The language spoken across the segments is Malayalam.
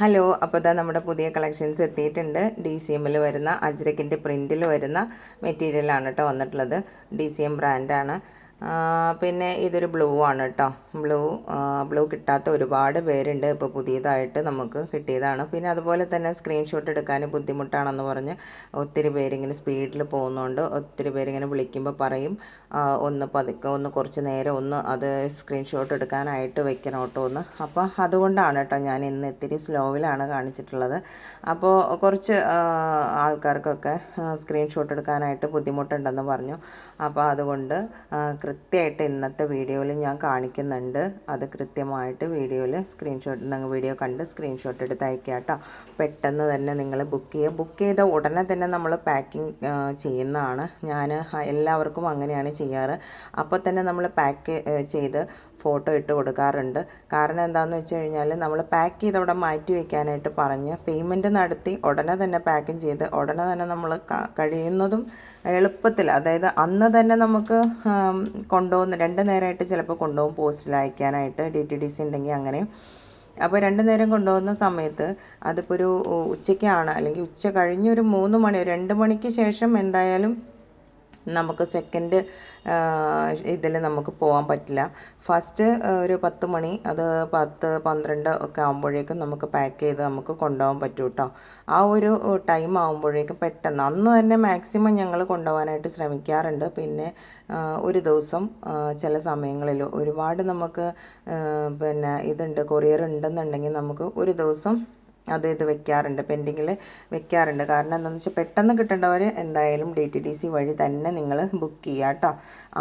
ഹലോ അപ്പോൾ ഇതാ നമ്മുടെ പുതിയ കളക്ഷൻസ് എത്തിയിട്ടുണ്ട്. ഡി സി എമ്മിൽ വരുന്ന അജ്രക്കിന്റെ പ്രിന്റിൽ വരുന്ന മെറ്റീരിയലാണ് കേട്ടോ വന്നിട്ടുള്ളത്. ഡി സി എം ബ്രാൻഡാണ് പിന്നെ ഇതൊരു ബ്ലൂ ആണ് കേട്ടോ ബ്ലൂ ബ്ലൂ കിട്ടാത്ത ഒരുപാട് പേരുണ്ട്. ഇപ്പോൾ പുതിയതായിട്ട് നമുക്ക് കിട്ടിയതാണ്. പിന്നെ അതുപോലെ തന്നെ സ്ക്രീൻഷോട്ട് എടുക്കാൻ ബുദ്ധിമുട്ടാണെന്ന് പറഞ്ഞ് ഒത്തിരി പേരിങ്ങനെ സ്പീഡിൽ പോകുന്നതുകൊണ്ട് ഒത്തിരി പേരിങ്ങനെ വിളിക്കുമ്പോൾ പറയും ഒന്ന് പതുക്കെ ഒന്ന് കുറച്ച് നേരം ഒന്ന് അത് സ്ക്രീൻഷോട്ട് എടുക്കാനായിട്ട് വെക്കണം കേട്ടോ ഒന്ന് അപ്പോൾ അതുകൊണ്ടാണ് കേട്ടോ ഞാൻ ഇന്ന് ഇത്തിരി സ്ലോവിലാണ് കാണിച്ചിട്ടുള്ളത്. അപ്പോൾ കുറച്ച് ആൾക്കാർക്കൊക്കെ സ്ക്രീൻഷോട്ട് എടുക്കാനായിട്ട് ബുദ്ധിമുട്ടുണ്ടെന്ന് പറഞ്ഞു. അപ്പോൾ അതുകൊണ്ട് കൃത്യമായിട്ട് ഇന്നത്തെ വീഡിയോയിൽ ഞാൻ കാണിക്കുന്നുണ്ട്. അത് കൃത്യമായിട്ട് വീഡിയോയിൽ സ്ക്രീൻഷോട്ട് നിങ്ങൾ വീഡിയോ കണ്ട് സ്ക്രീൻഷോട്ട് എടുത്ത് അയക്കുക കേട്ടോ. പെട്ടെന്ന് തന്നെ നിങ്ങൾ ബുക്ക് ചെയ്യുക ബുക്ക് ചെയ്ത ഉടനെ തന്നെ നമ്മൾ പാക്കിംഗ് ചെയ്യുന്നതാണ്. ഞാൻ എല്ലാവർക്കും അങ്ങനെയാണ് ചെയ്യാറ്. അപ്പോൾ തന്നെ നമ്മൾ പാക്ക് ചെയ്ത് ഫോട്ടോ ഇട്ട് കൊടുക്കാറുണ്ട്. കാരണം എന്താണെന്ന് വെച്ച് കഴിഞ്ഞാൽ നമ്മൾ പാക്ക് ചെയ്ത് അവിടെ മാറ്റി വെക്കാനായിട്ട് പറഞ്ഞ് പേയ്മെന്റ് നടത്തി ഉടനെ തന്നെ പാക്കിങ് ചെയ്ത് ഉടനെ തന്നെ നമ്മൾ കഴിയുന്നതും എളുപ്പത്തിൽ അതായത് അന്ന് തന്നെ നമുക്ക് കൊണ്ടുപോകുന്ന രണ്ട് നേരമായിട്ട് ചിലപ്പോൾ കൊണ്ടുപോകും പോസ്റ്റിൽ അയക്കാനായിട്ട് ഡി ടി ഡി സി ഉണ്ടെങ്കിൽ അങ്ങനെ അപ്പോൾ രണ്ട് നേരം കൊണ്ടുപോകുന്ന സമയത്ത് അതിപ്പോൾ ഒരു ഉച്ചയ്ക്കാണ് അല്ലെങ്കിൽ ഉച്ച കഴിഞ്ഞൊരു മൂന്ന് മണി രണ്ട് മണിക്ക് ശേഷം എന്തായാലും നമുക്ക് സെക്കൻഡ് ഇതിൽ നമുക്ക് പോകാൻ പറ്റില്ല. ഫസ്റ്റ് ഒരു പത്ത് മണി അത് പത്ത് പന്ത്രണ്ട് ഒക്കെ ആകുമ്പോഴേക്കും നമുക്ക് പാക്ക് ചെയ്ത് നമുക്ക് കൊണ്ടുപോകാൻ പറ്റും കേട്ടോ ആ ഒരു ടൈം ആകുമ്പോഴേക്കും പെട്ടെന്ന്. അന്ന് തന്നെ മാക്സിമം ഞങ്ങൾ കൊണ്ടുപോകാനായിട്ട് ശ്രമിക്കാറുണ്ട്. പിന്നെ ഒരു ദിവസം ചില സമയങ്ങളിൽ ഒരുപാട് നമുക്ക് പിന്നെ ഇതുണ്ട് കൊറിയർ ഉണ്ടെന്നുണ്ടെങ്കിൽ നമുക്ക് ഒരു ദിവസം അത് ഇത് വെക്കാറുണ്ട് പെൻഡിങ്ങിൽ വെക്കാറുണ്ട്. കാരണം എന്താണെന്ന് വെച്ചാൽ പെട്ടെന്ന് കിട്ടേണ്ടവർ എന്തായാലും ഡി ടി ഡി സി വഴി തന്നെ നിങ്ങൾ ബുക്ക് ചെയ്യുക കേട്ടോ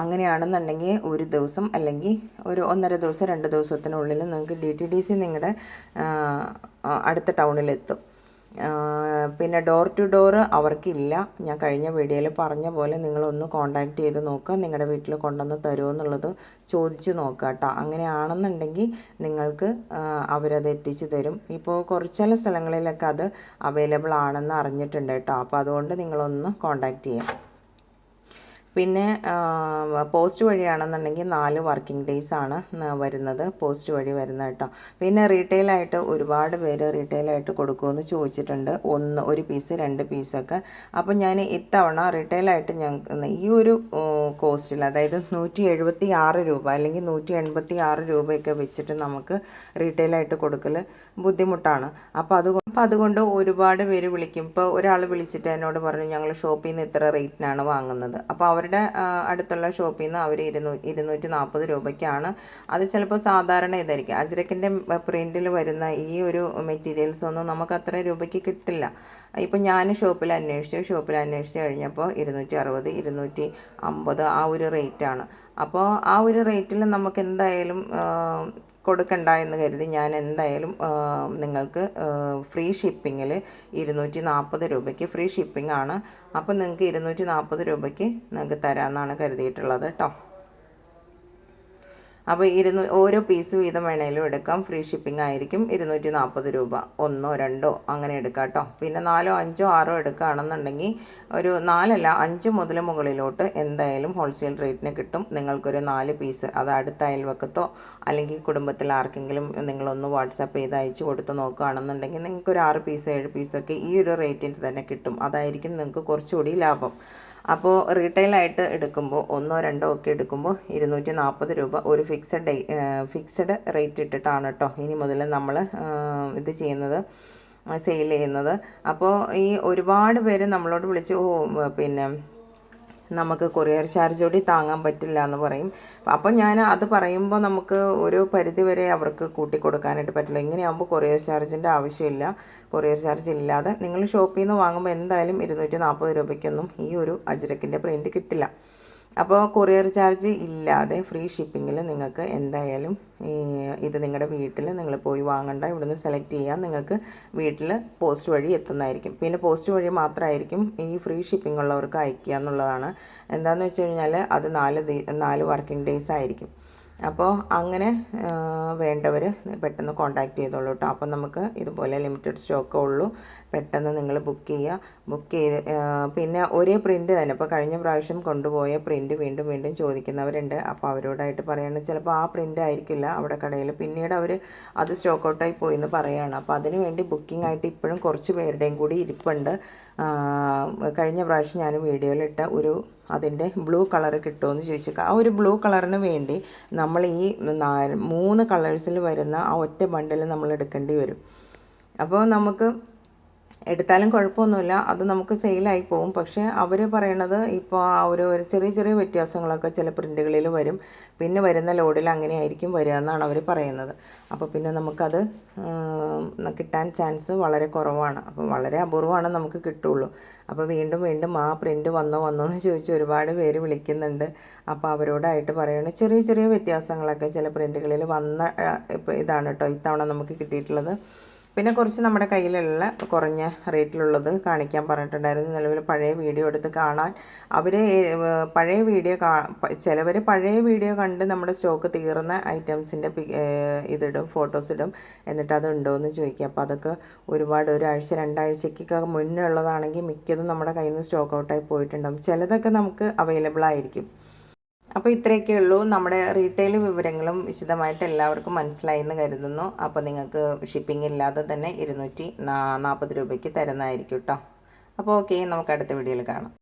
അങ്ങനെയാണെന്നുണ്ടെങ്കിൽ ഒരു ദിവസം അല്ലെങ്കിൽ ഒരു ഒന്നര ദിവസം രണ്ട് ദിവസത്തിനുള്ളിൽ നിങ്ങൾക്ക് ഡി ടി ഡി സി നിങ്ങളുടെ അടുത്ത ടൗണിലെത്തും പിന്നെ ഡോർ ടു ഡോർ അവർക്കില്ല. ഞാൻ കഴിഞ്ഞ വീഡിയോയിൽ പറഞ്ഞ പോലെ നിങ്ങളൊന്ന് കോണ്ടാക്ട് ചെയ്ത് നോക്കുക നിങ്ങളുടെ വീട്ടിൽ കൊണ്ടുവന്ന് തരുമോ എന്നുള്ളത് ചോദിച്ച് നോക്കുക കേട്ടോ. അങ്ങനെയാണെന്നുണ്ടെങ്കിൽ നിങ്ങൾക്ക് അവരത് എത്തിച്ചു തരും. ഇപ്പോൾ കുറച്ച് ചില സ്ഥലങ്ങളിലൊക്കെ അത് അവൈലബിൾ ആണെന്ന് അറിഞ്ഞിട്ടുണ്ട് കേട്ടോ. അപ്പോൾ അതുകൊണ്ട് നിങ്ങളൊന്ന് കോണ്ടാക്ട് ചെയ്യാം. പിന്നെ പോസ്റ്റ് വഴിയാണെന്നുണ്ടെങ്കിൽ നാല് വർക്കിംഗ് ഡേയ്സ് ആണ് വരുന്നത് പോസ്റ്റ് വഴി വരുന്നത് കേട്ടോ. പിന്നെ റീറ്റെയിലായിട്ട് ഒരുപാട് പേര് റീറ്റെയിലായിട്ട് കൊടുക്കുമെന്ന് ചോദിച്ചിട്ടുണ്ട്. ഒന്ന് ഒരു പീസ് രണ്ട് പീസൊക്കെ. അപ്പം ഞാൻ ഇത്തവണ റീറ്റെയിലായിട്ട് ഞങ്ങൾക്ക് ഈ ഒരു കോസ്റ്റിൽ അതായത് നൂറ്റി എഴുപത്തി ആറ് രൂപ അല്ലെങ്കിൽ നൂറ്റി എൺപത്തി ആറ് രൂപയൊക്കെ വെച്ചിട്ട് നമുക്ക് റീറ്റെയിലായിട്ട് കൊടുക്കൽ ബുദ്ധിമുട്ടാണ്. അപ്പോൾ അതുകൊണ്ട് അപ്പോൾ അതുകൊണ്ട് ഒരുപാട് പേര് വിളിക്കും. ഇപ്പോൾ ഒരാൾ വിളിച്ചിട്ട് എന്നോട് പറഞ്ഞു ഞങ്ങൾ ഷോപ്പിൽ നിന്ന് ഇത്ര റേറ്റിനാണ് വാങ്ങുന്നത്. അപ്പോൾ അവരുടെ അടുത്തുള്ള ഷോപ്പിൽ നിന്ന് അവർ ഇരുന്നൂ ഇരുന്നൂറ്റി നാൽപ്പത് രൂപയ്ക്കാണ്. അത് ചിലപ്പോൾ സാധാരണ ഇതായിരിക്കും. അജ്രക്കിന്റെ പ്രിന്റിൽ വരുന്ന ഈ ഒരു മെറ്റീരിയൽസ് ഒന്നും നമുക്ക് അത്ര രൂപയ്ക്ക് കിട്ടില്ല. ഇപ്പം ഞാൻ ഷോപ്പിൽ അന്വേഷിച്ചു. ഷോപ്പിൽ അന്വേഷിച്ച് കഴിഞ്ഞപ്പോൾ ഇരുന്നൂറ്റി അറുപത് ഇരുന്നൂറ്റി അമ്പത് ആ ഒരു റേറ്റാണ്. അപ്പോൾ ആ ഒരു റേറ്റിൽ നമുക്ക് എന്തായാലും കൊടുക്കണ്ട എന്ന് കരുതി ഞാൻ എന്തായാലും നിങ്ങൾക്ക് ഫ്രീ ഷിപ്പിങ്ങിൽ ഇരുന്നൂറ്റി നാൽപ്പത് രൂപയ്ക്ക് ഫ്രീ ഷിപ്പിംഗ് ആണ് അപ്പോൾ നിങ്ങൾക്ക് ഇരുന്നൂറ്റി നാൽപ്പത് രൂപയ്ക്ക് നിങ്ങൾക്ക് തരാമെന്നാണ് കരുതിയിട്ടുള്ളത് കേട്ടോ അപ്പോൾ ഇരുന്നൂ ഓരോ പീസ് വീതം വേണേലും എടുക്കാം. ഫ്രീ ഷിപ്പിംഗ് ആയിരിക്കും ഇരുന്നൂറ്റി നാൽപ്പത് രൂപ. ഒന്നോ രണ്ടോ അങ്ങനെ എടുക്കാം കേട്ടോ. പിന്നെ നാലോ അഞ്ചോ ആറോ എടുക്കുകയാണെന്നുണ്ടെങ്കിൽ ഒരു നാലല്ല അഞ്ച് മുതൽ മുകളിലോട്ട് എന്തായാലും ഹോൾസെയിൽ റേറ്റിന് കിട്ടും. നിങ്ങൾക്കൊരു നാല് പീസ് അത് അടുത്ത അയൽവക്കത്തോ അല്ലെങ്കിൽ കുടുംബത്തിൽ ആർക്കെങ്കിലും നിങ്ങളൊന്ന് വാട്സാപ്പ് ചെയ്ത് അയച്ചു കൊടുത്ത് നോക്കുകയാണെന്നുണ്ടെങ്കിൽ നിങ്ങൾക്ക് ഒരു ആറ് പീസ് ഏഴ് പീസൊക്കെ ഈ ഒരു റേറ്റിന് തന്നെ കിട്ടും. അതായിരിക്കും നിങ്ങൾക്ക് കുറച്ചുകൂടി ലാഭം. അപ്പോൾ റീറ്റെയിലായിട്ട് എടുക്കുമ്പോൾ ഒന്നോ രണ്ടോ ഒക്കെ എടുക്കുമ്പോൾ ഇരുന്നൂറ്റി നാൽപ്പത് രൂപ ഒരു ഫിക്സഡ് ഫിക്സഡ് റേറ്റ് ഇട്ടിട്ടാണ് കേട്ടോ ഇനി മുതൽ നമ്മൾ ഇത് ചെയ്യുന്നത് സെയിൽ ചെയ്യുന്നത്. അപ്പോൾ ഈ ഒരുപാട് പേര് നമ്മളോട് വിളിച്ച് ഓ പിന്നെ നമുക്ക് കൊറിയർ ചാർജ് കൂടി താങ്ങാൻ പറ്റില്ല എന്ന് പറയും. അപ്പോൾ ഞാൻ അത് പറയുമ്പോൾ നമുക്ക് ഒരു പരിധി വരെ അവർക്ക് കൂട്ടി കൊടുക്കാനായിട്ട് പറ്റില്ല. ഇങ്ങനെയാകുമ്പോൾ കൊറിയർ ചാർജിന്റെ ആവശ്യമില്ല. കൊറിയർ ചാർജ് ഇല്ലാതെ നിങ്ങൾ ഷോപ്പിൽ നിന്ന് വാങ്ങുമ്പോൾ എന്തായാലും ഇരുന്നൂറ്റി നാൽപ്പത് രൂപയ്ക്കൊന്നും ഈ ഒരു അജ്രക്കിന്റെ പ്രിന്റ് കിട്ടില്ല. അപ്പോൾ കൊറിയർ ചാർജ് ഇല്ലാതെ ഫ്രീ ഷിപ്പിങ്ങിൽ നിങ്ങൾക്ക് എന്തായാലും ഇത് നിങ്ങളുടെ വീട്ടിൽ നിങ്ങൾ പോയി വാങ്ങണ്ട. ഇവിടുന്ന് സെലക്ട് ചെയ്യാൻ നിങ്ങൾക്ക് വീട്ടിൽ പോസ്റ്റ് വഴി എത്തുന്നതായിരിക്കും. പിന്നെ പോസ്റ്റ് വഴി മാത്രമായിരിക്കും ഈ ഫ്രീ ഷിപ്പിംഗ് ഉള്ളവർക്ക് അയക്കുക എന്നുള്ളതാണ്. എന്താണെന്ന് വെച്ച് കഴിഞ്ഞാൽ അത് നാല് നാല് വർക്കിംഗ് ഡേയ്സ് ആയിരിക്കും. അപ്പോൾ അങ്ങനെ വേണ്ടവർ പെട്ടെന്ന് കോൺടാക്റ്റ് ചെയ്തോളൂ കേട്ടോ അപ്പോൾ നമുക്ക് ഇതുപോലെ ലിമിറ്റഡ് സ്റ്റോക്കേ ഉള്ളൂ. പെട്ടെന്ന് നിങ്ങൾ ബുക്ക് ചെയ്യുക ബുക്ക് ചെയ്ത് പിന്നെ ഒരേ പ്രിന്റ് തന്നെ. ഇപ്പോൾ കഴിഞ്ഞ പ്രാവശ്യം കൊണ്ടുപോയ പ്രിന്റ് വീണ്ടും വീണ്ടും ചോദിക്കുന്നവരുണ്ട്. അപ്പോൾ അവരോടായിട്ട് പറയുകയാണ് ചിലപ്പോൾ ആ പ്രിന്റ് ആയിരിക്കില്ല അവിടെ കടയിൽ പിന്നീട് അവർ അത് സ്റ്റോക്ക് ഔട്ടായി പോയി എന്ന് പറയുകയാണ് അപ്പോൾ അതിന് വേണ്ടി ബുക്കിംഗ് ആയിട്ട് ഇപ്പോഴും കുറച്ച് പേരുടെയും കൂടി ഇരിപ്പുണ്ട്. കഴിഞ്ഞ പ്രാവശ്യം ഞാൻ വീഡിയോയിലിട്ട ഒരു അതിന്റെ ബ്ലൂ കളർ കിട്ടുമെന്ന് ചോദിച്ചേക്കാം. ആ ഒരു ബ്ലൂ കളറിന് വേണ്ടി നമ്മൾ ഈ മൂന്ന് കളേഴ്സിൽ വരുന്ന ആ ഒറ്റ ബണ്ടിൽ നമ്മൾ എടുക്കേണ്ടി വരും. അപ്പോൾ നമുക്ക് എടുത്താലും കുഴപ്പമൊന്നുമില്ല. അത് നമുക്ക് സെയിലായി പോകും പക്ഷേ അവർ പറയണത് ഇപ്പോൾ ആ ഒരു ചെറിയ ചെറിയ വ്യത്യാസങ്ങളൊക്കെ ചില പ്രിന്റുകളിൽ വരും. പിന്നെ വരുന്ന ലോഡിൽ അങ്ങനെ ആയിരിക്കും വരിക എന്നാണ് അവർ പറയുന്നത്. അപ്പോൾ പിന്നെ നമുക്കത് കിട്ടാൻ ചാൻസ് വളരെ കുറവാണ്. അപ്പോൾ വളരെ അപൂർവമാണ് നമുക്ക് കിട്ടുള്ളൂ. അപ്പോൾ വീണ്ടും വീണ്ടും ആ പ്രിന്റ് വന്നോ വന്നോ എന്ന് ചോദിച്ച് ഒരുപാട് പേര് വിളിക്കുന്നുണ്ട്. അപ്പോൾ അവരോടായിട്ട് പറയുന്നത് ചെറിയ ചെറിയ വ്യത്യാസങ്ങളൊക്കെ ചില പ്രിന്റുകളിൽ വന്ന ഇതാണ് കേട്ടോ ഇത്തവണ നമുക്ക് കിട്ടിയിട്ടുള്ളത്. പിന്നെ കുറച്ച് നമ്മുടെ കയ്യിലുള്ള കുറഞ്ഞ റേറ്റിലുള്ളത് കാണിക്കാൻ പറഞ്ഞിട്ടുണ്ടായിരുന്നു. നിലവിൽ പഴയ വീഡിയോ എടുത്ത് കാണാൻ. അവർ പഴയ വീഡിയോ കാ ചിലവർ പഴയ വീഡിയോ കണ്ട് നമ്മുടെ സ്റ്റോക്ക് തീർന്ന ഐറ്റംസിന്റെ ഇതിടും ഫോട്ടോസ് ഇടും. എന്നിട്ട് അത് ഉണ്ടോ എന്ന് ചോദിക്കുക അപ്പോൾ അതൊക്കെ ഒരുപാട് ഒരാഴ്ച രണ്ടാഴ്ചക്കൊക്കെ മുന്നേ ഉള്ളതാണെങ്കിൽ മിക്കതും നമ്മുടെ കയ്യിൽ നിന്ന് സ്റ്റോക്ക് ഔട്ടായി പോയിട്ടുണ്ടാകും ചിലതൊക്കെ നമുക്ക് അവൈലബിൾ ആയിരിക്കും അപ്പോൾ ഇത്രയൊക്കെ ഉള്ളൂ. നമ്മുടെ റീറ്റെയിൽ വിവരങ്ങളും വിശദമായിട്ട് എല്ലാവർക്കും മനസ്സിലായി എന്ന് കരുതുന്നു. അപ്പോൾ നിങ്ങൾക്ക് ഷിപ്പിംഗ് ഇല്ലാതെ തന്നെ ഇരുന്നൂറ്റി നാൽപ്പത് രൂപയ്ക്ക് തരുന്നതായിരിക്കും കേട്ടോ അപ്പോൾ ഓക്കെ നമുക്ക് അടുത്ത വീഡിയോയിൽ കാണാം.